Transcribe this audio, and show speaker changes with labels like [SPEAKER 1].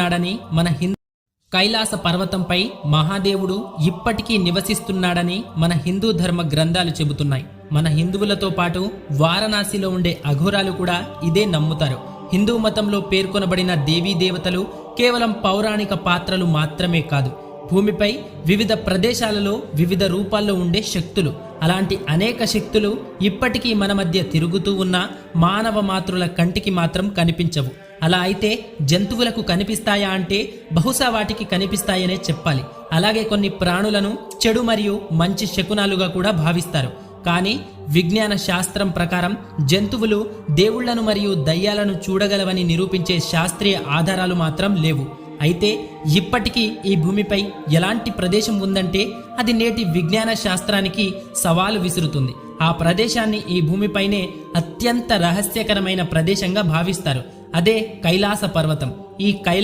[SPEAKER 1] నివసిస్తున్నాడని మన హిందూ కైలాస పర్వతంపై మహాదేవుడు ఇప్పటికీ నివసిస్తున్నాడని మన హిందూ ధర్మ గ్రంథాలు చెబుతున్నాయి. మన హిందువులతో పాటు వారణాసిలో ఉండే అఘోరాలు కూడా ఇదే నమ్ముతారు. హిందూ మతంలో పేర్కొనబడిన దేవీ దేవతలు కేవలం పౌరాణిక పాత్రలు మాత్రమే కాదు. భూమిపై వివిధ ప్రదేశాలలో వివిధ రూపాల్లో ఉండే శక్తులు అలాంటి అనేక శక్తులు ఇప్పటికీ మన మధ్య తిరుగుతూ ఉన్న మానవ మాతృల కంటికి మాత్రం కనిపించవు. అలా అయితే జంతువులకు కనిపిస్తాయా అంటే బహుశా వాటికి కనిపిస్తాయనే చెప్పాలి. అలాగే కొన్ని ప్రాణులను చెడు మరియు మంచి శకునాలుగా కూడా భావిస్తారు. కానీ విజ్ఞాన శాస్త్రం ప్రకారం జంతువులు దేవుళ్ళను మరియు దయ్యాలను చూడగలవని నిరూపించే శాస్త్రీయ ఆధారాలు మాత్రం లేవు. అయితే ఇప్పటికీ ఈ భూమిపై ఎలాంటి ప్రదేశం ఉందంటే అది నేటి విజ్ఞాన శాస్త్రానికి సవాలు విసురుతుంది. ఆ ప్రదేశాన్ని ఈ భూమిపైనే అత్యంత రహస్యకరమైన ప్రదేశంగా భావిస్తారు. అదే కైలాస పర్వతం. ఈ కైలా